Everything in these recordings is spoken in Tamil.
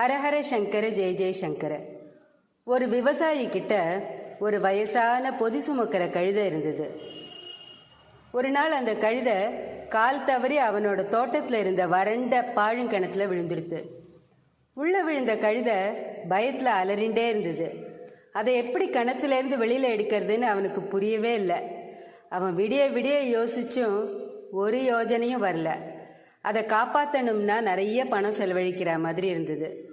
ஹரஹர சங்கர ஜெய ஜெயசங்கர ஒரு விவசாயி கிட்ட ஒரு வயசான பொதி சுமக்கிற கழுதை இருந்தது. ஒரு நாள் அந்த கழுதை கால் தவறி அவனோட தோட்டத்தில் இருந்த வறண்ட பாழுங்கிணத்துல விழுந்துடுது உள்ள விழுந்த கழுதை பயத்தில் அலறிண்டே இருந்தது. அதை எப்படி கிணத்துலேருந்து வெளியில் எடுக்கிறதுன்னு அவனுக்கு புரியவே இல்லை. அவன் விடிய விடிய யோசிச்சும் ஒரு யோஜனையும் வரல. அதை காப்பாற்றணும்னா நிறைய பணம் செலவழிக்கிற மாதிரி இருந்தது.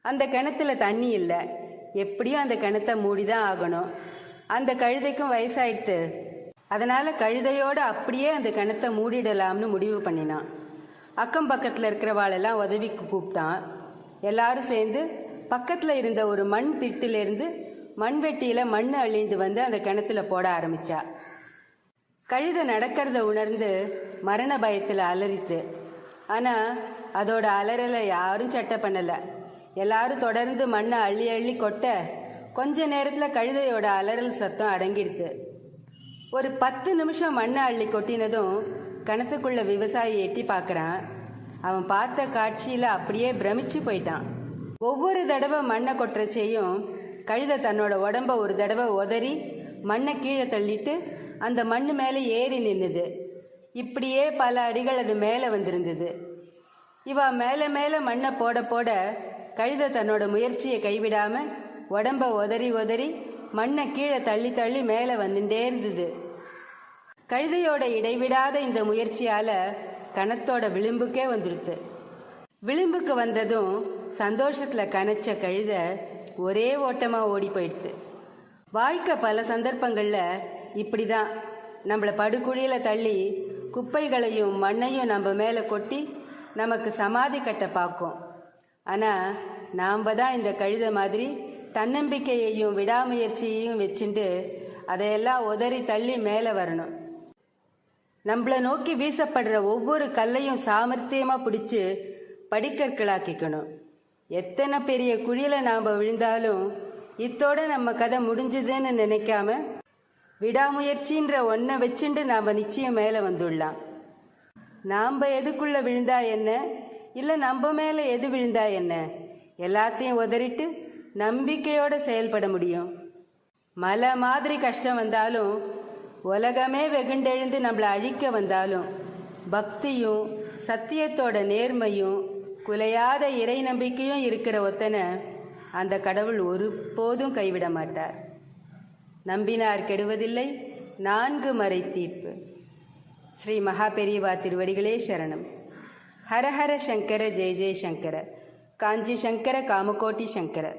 அந்த கிணத்துல தண்ணி இல்லை. எப்படியும் அந்த கிணத்தை மூடி தான் ஆகணும். அந்த கழுதைக்கும் வயசாயிடுத்து. அதனால கழுதையோடு அப்படியே அந்த கிணத்தை மூடிடலாம்னு முடிவு பண்ணினான். அக்கம் பக்கத்தில் இருக்கிறவாளெல்லாம் உதவிக்கு கூப்பிட்டான். எல்லாரும் சேர்ந்து பக்கத்தில் இருந்த ஒரு மண் திட்டிலிருந்து மண்வெட்டியில் மண் அள்ளிண்டு வந்து அந்த கிணத்துல போட ஆரம்பிச்சா. கழுதை நடக்கிறத உணர்ந்து மரண பயத்தில் அலறித்து ஆனால் அதோட அலறலை யாரும் சட்டை பண்ணலை. எல்லாரும் தொடர்ந்து மண்ணை அள்ளி அள்ளி கொட்ட கொஞ்ச நேரத்தில் கழுதையோட அலறல் சத்தம் அடங்கிடுது. ஒரு பத்து நிமிஷம் மண்ணை அள்ளி கொட்டினதும் கணத்துக்குள்ள விவசாயி எட்டி பார்க்குறான் அவன் பார்த்த காட்சியில் அப்படியே பிரமிச்சு போயிட்டான். ஒவ்வொரு தடவை மண்ணை கொட்டுறச்சேயும் கழுதை தன்னோட உடம்ப ஒரு தடவை உதறி மண்ணை கீழே தள்ளிட்டு அந்த மண் மேலே ஏறி நின்னுது. இப்படியே பல அடிகள் அது மேலே வந்திருந்தது. இவா மேலே மேலே மண்ணை போட போட கழுத தன்னோட முயற்சியை கைவிடாம உடம்ப உதறி உதறி மண்ணை கீழே தள்ளி தள்ளி மேலே வந்துட்டே இருந்தது. கழுதையோட இடைவிடாத இந்த முயற்சியால கணத்தோட விளிம்புக்கே வந்துடுது விளிம்புக்கு வந்ததும் சந்தோஷத்தில் கணச்ச கழுத ஒரே ஓட்டமாக ஓடி போயிடுது வாழ்க்கை பல சந்தர்ப்பங்களில் இப்படி தான் நம்மளை படுகுழியில் தள்ளி குப்பைகளையும் மண்ணையும் நம்ம மேலே கொட்டி நமக்கு சமாதி கட்ட பார்க்கும். ஆனால் நாம் தான் இந்த கழித மாதிரி தன்னம்பிக்கையையும் விடாமுயற்சியையும் வச்சுட்டு அதையெல்லாம் உதறி தள்ளி மேலே வரணும். நம்மளை நோக்கி வீசப்படுற ஒவ்வொரு கல்லையும் சாமர்த்தியமாக பிடிச்சி படிக்கற்களாக்கிக்கணும். எத்தனை பெரிய குழியில் நாம் விழுந்தாலும் இத்தோட நம்ம கதை முடிஞ்சுதுன்னு நினைக்காம விடாமுயற்சின்ற ஒன்றை வச்சுண்டு நாம் நிச்சயம் மேலே வந்துடலாம். நாம் எதுக்குள்ள விழுந்தா என்ன? இல்லை நம்ம மேலே எது விழுந்தா என்ன? எல்லாத்தையும் உதறிட்டு நம்பிக்கையோட செயல்பட முடியும். மலை மாதிரி கஷ்டம் வந்தாலும் உலகமே வெகுண்டெழுந்து நம்மளை அழிக்க வந்தாலும் பக்தியும் சத்தியத்தோட நேர்மையும் குலையாத இறை நம்பிக்கையும் இருக்கிற ஒத்தனை அந்த கடவுள் ஒருபோதும் கைவிட மாட்டார். நம்பினார் கெடுவதில்லை. நான்கு மறை தீர்ப்பு. ஸ்ரீ மகாபெரியவா திருவடிகளே சரணம். ஹரஹர சங்கர ஜெய ஜெய சங்கர. காஞ்சி சங்கர காமகோட்டி சங்கர.